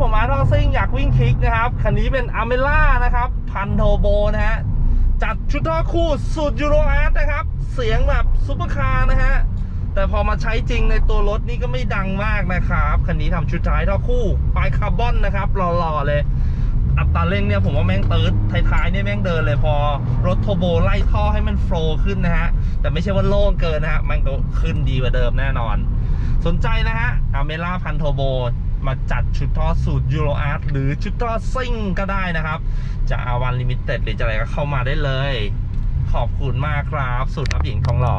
ผมอาร์ตอซิ่งอยากวิ่งคลิกนะครับ คันนี้เป็นอเมล่านะครับ พันโทโบนะฮะ จัดชุดท่อคู่สูตรยูโรอาร์ตนะครับ เสียงแบบซุปเปอร์คาร์นะฮะ แต่พอมาใช้จริงในตัวรถนี่ก็ไม่ดังมากนะครับ คันนี้ทำชุดท้ายท่อคู่ปลายคาร์บอนนะครับหล่อๆเลยอัตราเร่งเนี่ยผมว่าแม่งเตืดท้ายๆเนี่ยแม่งเดินเลยพอรถโทโบไล่ท่อให้มันโฟล์ขึ้นนะฮะ แต่ไม่ใช่ว่าโล่งเกินนะฮะ มันก็ขึ้นดีกว่าเดิมแน่นอน สนใจนะฮะอเมล่าพันโทโบมาจัดชุดท่อสูตรยูโรอาร์ตหรือชุดท่อซิ่งก็ได้นะครับ จะอาวันลิมิเต็ดหรือจะอะไรก็เข้ามาได้เลย ขอบคุณมากครับ สูตรรับหญิงทองหล่อ